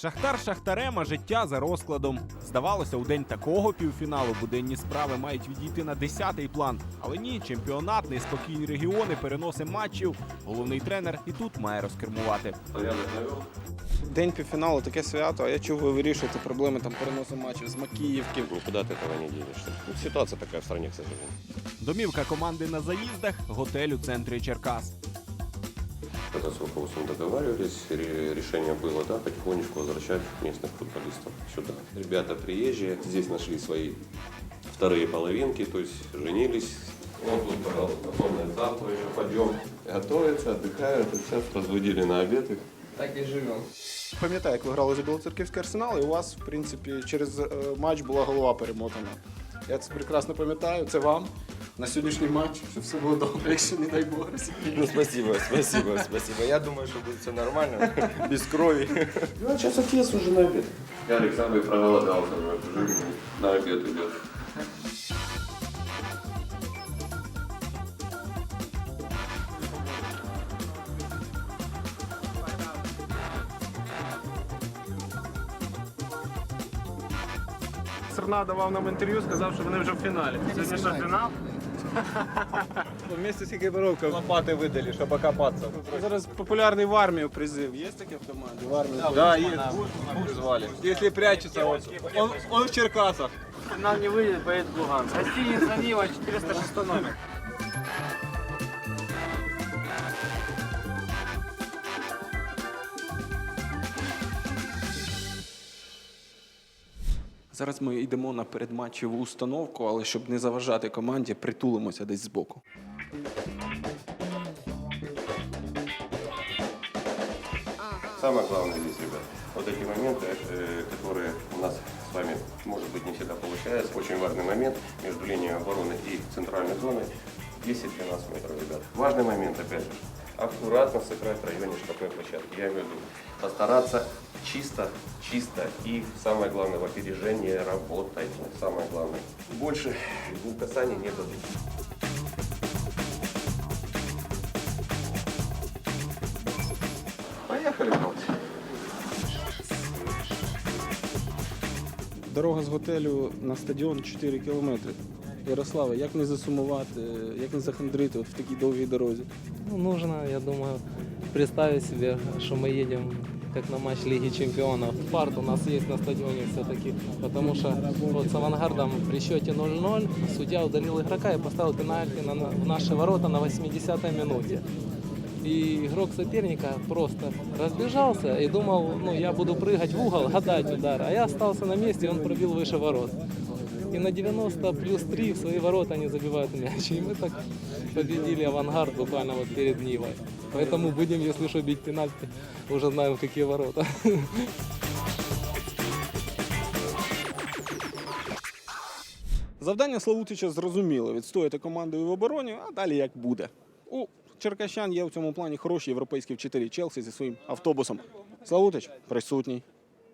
Шахтар Шахтарем, а життя за розкладом. Здавалося, у день такого півфіналу буденні справи мають відійти на десятий план. Але ні, чемпіонат, неспокійні регіони, переноси матчів. Головний тренер і тут має розкермувати. День півфіналу таке свято, а я чув, ви вирішуєте проблеми там переносу матчів з Макіївки. Никуда от этого не денешься. Ну, ситуация такая в стране, к сожалению. Домівка команди на заїздах, готель у центрі Черкас Когда с руководством договаривались, ре- решение было, да, потихонечку возвращать местных футболистов сюда. Ребята приезжие, здесь нашли свои вторые половинки, то есть женились. Вот тут, пожалуйста, полный зал, то еще пойдем. Готовятся, отдыхают, и сейчас разбудили на обед их. Так і живемо. Пам'ятаю, як ви грали за Білоцерківський арсенал, і у вас, в принципі, через е, матч була голова перемотана. Я це прекрасно пам'ятаю, це вам. На сьогоднішній матч, щоб все було добре, якщо не дай Бог розіб'є. Ну, спасибо, спасибо, спасибо. Я думаю, что будет все нормально, без крови. Ну, а сейчас отец уже на обед. Я Александр проголодался, уже на обед идет. Серна давав нам інтерв'ю, сказав, що вони вже в фіналі. Сьогодні що фінал? Вместе з екіпіровкою. Лопаты выдали, чтобы окопаться. Зараз популярний в армію призив. Є таке в команді? В армію. Да, есть. Призвали. Если прячется, он, он, он в Черкасах. Фінал не вийде, поїде в Луганськ. Гостиниця Ніва, 406 номер. Зараз ми йдемо на передматчеву установку, але щоб не заважати команді, притулимося десь збоку. Самое главное здесь, ребят, вот эти моменты, э, которые у нас с вами, может быть, не всегда получается. Очень важный момент между линией обороны и центральной зоной 10-12 метров, ребят. Важный момент, опять же, аккуратно сыграть в районе штрафной площадки. Я имею в виду постараться чисто, чисто и самое главное в опережении работать. Самое главное. Больше двух касаний не дадут. Поехали, братцы. Дорога з готелю на стадіон 4 кілометри. Ярославе, як не засумувати, як не захандрити от в такій довгій дорозі? Ну, нужно, я думаю, представить себе, что мы едем как на матч Лиги Чемпионов. Фарт у нас есть на стадионе все-таки, потому что вот с авангардом при счете 0-0 судья удалил игрока и поставил пенальти на, на- в наши ворота на 80-й минуте. И игрок соперника просто разбежался и думал, ну я буду прыгать в угол, гадать удар, а я остался на месте, и он пробил выше ворот. И на 90 плюс 3 в свои ворота они забивают мяч. И мы так победили авангард буквально вот перед Нивой. Поэтому будем, если что, бить пенальти, уже знаем, какие ворота. Завдання Славутича зрозуміло відстояти командою в обороні, а далі як буде. У Черкащан є в цьому плані хороші європейські вчителі Челсі зі своїм автобусом. Славутич присутній.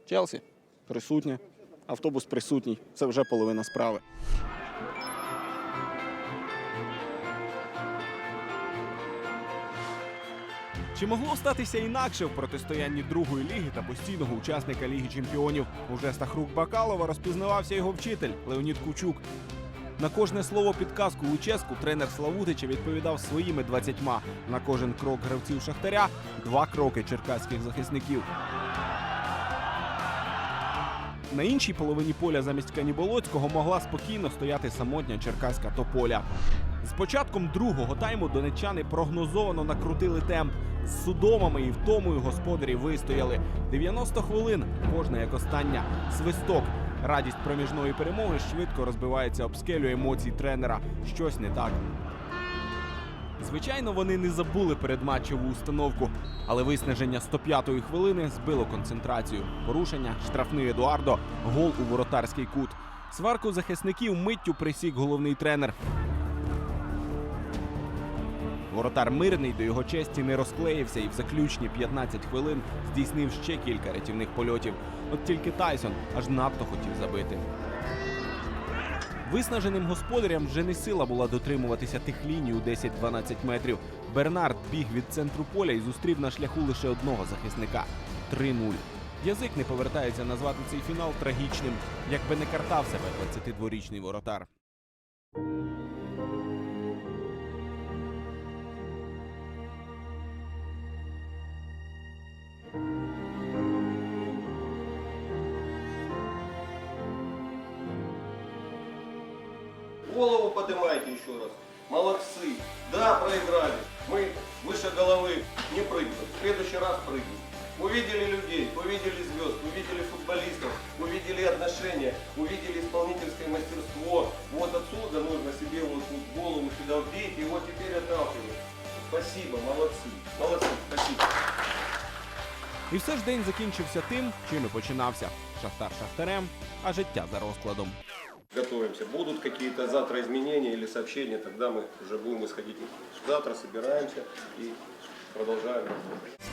Челсі присутня. Автобус присутній. Це вже половина справи. Чи могло статися інакше в протистоянні другої ліги та постійного учасника Ліги Чемпіонів? У жестах рук Бакалова розпізнавався його вчитель Леонід Кучук. На кожне слово підказку Луческу тренер Славутича відповідав своїми 20. На кожен крок гравців Шахтаря два кроки черкаських захисників. На іншій половині поля замість Каніболоцького могла спокійно стояти самотня черкаська тополя. З початком другого тайму донеччани прогнозовано накрутили темп. З судомами і втомою господарі вистояли. 90 хвилин, кожна як остання. Свисток. Радість проміжної перемоги швидко розбивається об скелю емоцій тренера. Щось не так. Звичайно, вони не забули передматчеву установку, але виснаження 105-ї хвилини збило концентрацію. Порушення, штрафний Едуардо, гол у воротарський кут. Сварку захисників миттю присік головний тренер. Воротар мирний до його честі не розклеївся і в заключні 15 хвилин здійснив ще кілька рятівних польотів. От тільки Тайсон аж надто хотів забити. Виснаженим господарям вже не сила була дотримуватися тих ліній у 10-12 метрів. Бернард біг від центру поля і зустрів на шляху лише одного захисника 3-0. Язик не повертається назвати цей фінал трагічним, якби не картав себе 22-річний воротар. Голову поднимайте еще раз. Молодцы. Да, проиграли. Мы выше головы не прыгнем. В следующий раз прыгнем. Увидели людей, увидели звезд, увидели футболистов, увидели отношения, увидели исполнительское мастерство. Вот отсюда нужно себе вот в голову сюда вбить и вот теперь отталкивать. Спасибо, молодцы. Молодцы, спасибо. І все ж день закінчився тим, чим і починався. Шахтар шахтарем, а життя за розкладом. Готовимся. Будут какие-то завтра изменения или сообщения, тогда мы уже будем исходить. Завтра собираемся и продолжаем работать.